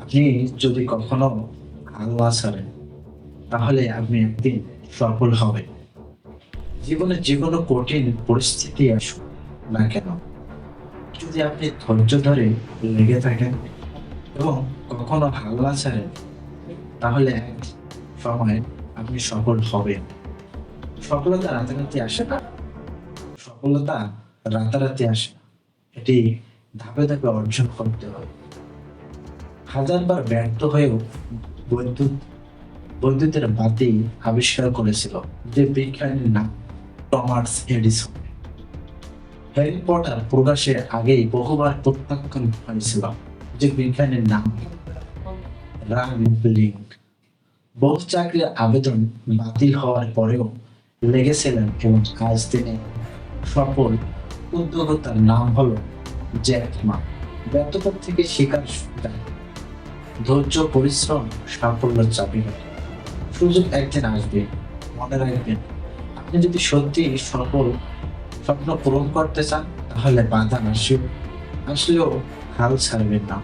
আপনি যদি কখনো আল্লাহ ছাড়েন, তাহলে আপনি একদিন সফল হবেন। জীবনে যে কোনো কঠিন পরিস্থিতি আসুক না কেন, যদি আপনি ধৈর্য ধরে লেগে থাকেন এবং কখনো হাল্লা ছাড়েন, তাহলে এক সময় আপনি সফল হবেন। সফলতা রাতারাতি আসে না। সফলতা রাতারাতি আসে এটি ধাপে ধাপে অর্জন করতে হয় হাজারবার ব্যর্থ হয়েও বৈদ্যুৎ বৈদ্যুতের বাতি আবিষ্কার করেছিল যে বিজ্ঞানীর নাম টমাস এডিসন। হ্যারি পটার প্রকাশের আগেই বহুবার প্রত্যাখ্যান হয়েছিল যে বিজ্ঞানীর নাম ব্লিঙ্ক বহু চাকরির আবেদন বাতিল হওয়ার পরেও লেগেছিলেন এবং আজ তিনি সফল উদ্যোক্তার নাম হলো জ্যাক মা। থেকে শিকার যায় ধৈর্য, পরিশ্রম সাফল্য চাপি। সুযোগ একদিন আসবে, মনে রাখবেন। আপনি যদি সত্যি সফল, স্বপ্ন পূরণ করতে চান, তাহলে বাধা আসবে আসলেও হাল ছাড়বেন না।